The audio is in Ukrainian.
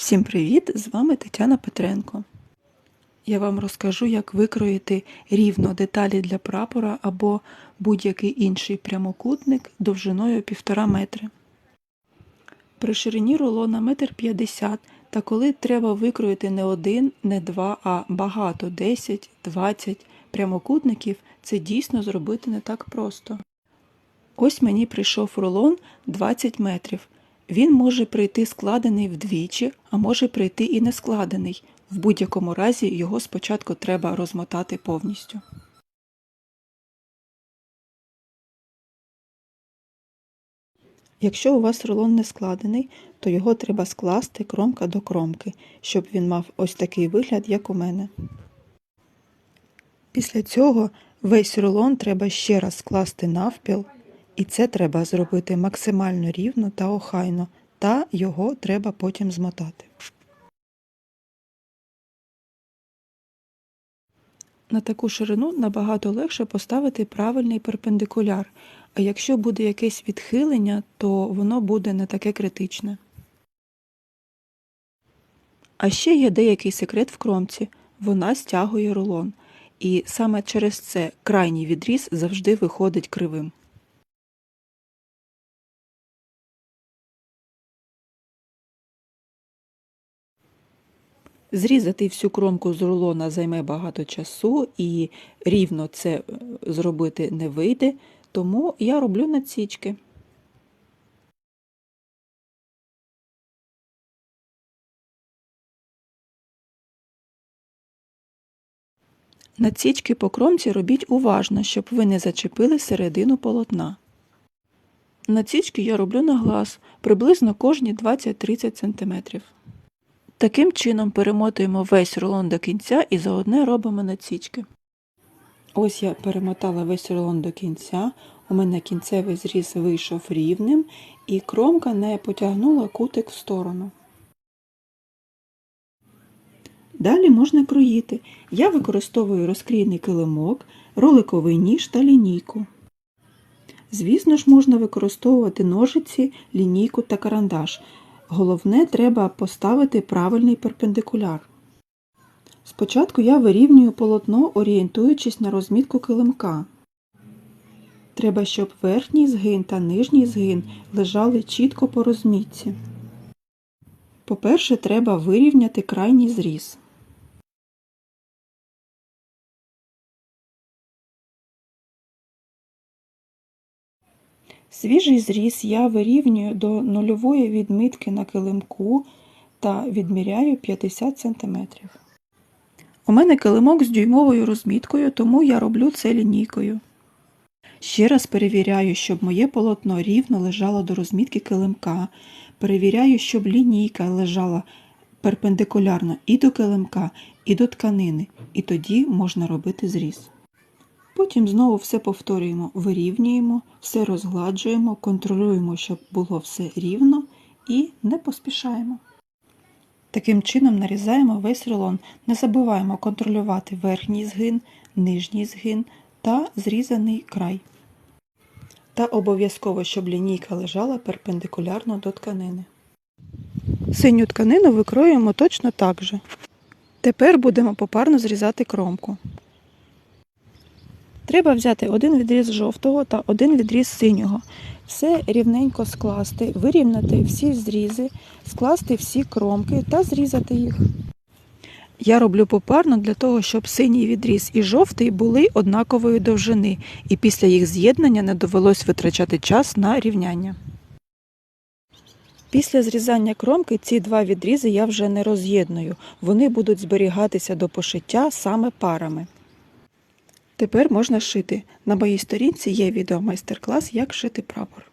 Всім привіт! З вами Тетяна Петренко. Я вам розкажу, як викроїти рівно деталі для прапора або будь-який інший прямокутник довжиною 1,5 метри. При ширині рулона 1,50 м, та коли треба викроїти не один, не два, а багато 10, 20 прямокутників, це дійсно зробити не так просто. Ось мені прийшов рулон 20 метрів. Він може прийти складений вдвічі, а може прийти і не складений. В будь-якому разі його спочатку треба розмотати повністю. Якщо у вас рулон не складений, то його треба скласти кромка до кромки, щоб він мав ось такий вигляд, як у мене. Після цього весь рулон треба ще раз скласти навпіл, і це треба зробити максимально рівно та охайно, та його треба потім змотати. На таку ширину набагато легше поставити правильний перпендикуляр, а якщо буде якесь відхилення, то воно буде не таке критичне. А ще є деякий секрет в кромці. Вона стягує рулон. І саме через це крайній відріз завжди виходить кривим. Зрізати всю кромку з рулона займе багато часу і рівно це е, зробити не вийде, тому я роблю надсічки. Надсічки по кромці робіть уважно, щоб ви не зачепили середину полотна. Надсічки я роблю на глаз, приблизно кожні 20-30 см. Таким чином перемотуємо весь рулон до кінця і заодне робимо надсічки. Ось я перемотала весь рулон до кінця, у мене кінцевий зріз вийшов рівним і кромка не потягнула кутик в сторону. Далі можна кроїти. Я використовую розкрійний килимок, роликовий ніж та лінійку. Звісно ж, можна використовувати ножиці, лінійку та карандаш. Головне, треба поставити правильний перпендикуляр. Спочатку я вирівнюю полотно, орієнтуючись на розмітку килимка. Треба, щоб верхній згин та нижній згин лежали чітко по розмітці. По-перше, треба вирівняти крайній зріз. Свіжий зріз я вирівнюю до нульової відмітки на килимку та відміряю 50 см. У мене килимок з дюймовою розміткою, тому я роблю це лінійкою. Ще раз перевіряю, щоб моє полотно рівно лежало до розмітки килимка. Перевіряю, щоб лінійка лежала перпендикулярно і до килимка, і до тканини, і тоді можна робити зріз. Потім знову все повторюємо, вирівнюємо, все розгладжуємо, контролюємо, щоб було все рівно і не поспішаємо. Таким чином нарізаємо весь рулон. Не забуваємо контролювати верхній згин, нижній згин та зрізаний край. Та обов'язково, щоб лінійка лежала перпендикулярно до тканини. Синю тканину викроюємо точно так же. Тепер будемо попарно зрізати кромку. Треба взяти один відріз жовтого та один відріз синього. Все рівненько скласти, вирівняти всі зрізи, скласти всі кромки та зрізати їх. Я роблю попарно для того, щоб синій відріз і жовтий були однакової довжини, і після їх з'єднання не довелось витрачати час на рівняння. Після зрізання кромки ці два відрізи я вже не роз'єдную, вони будуть зберігатися до пошиття саме парами. Тепер можна шити. На моїй сторінці є відео майстер-клас, як шити прапор.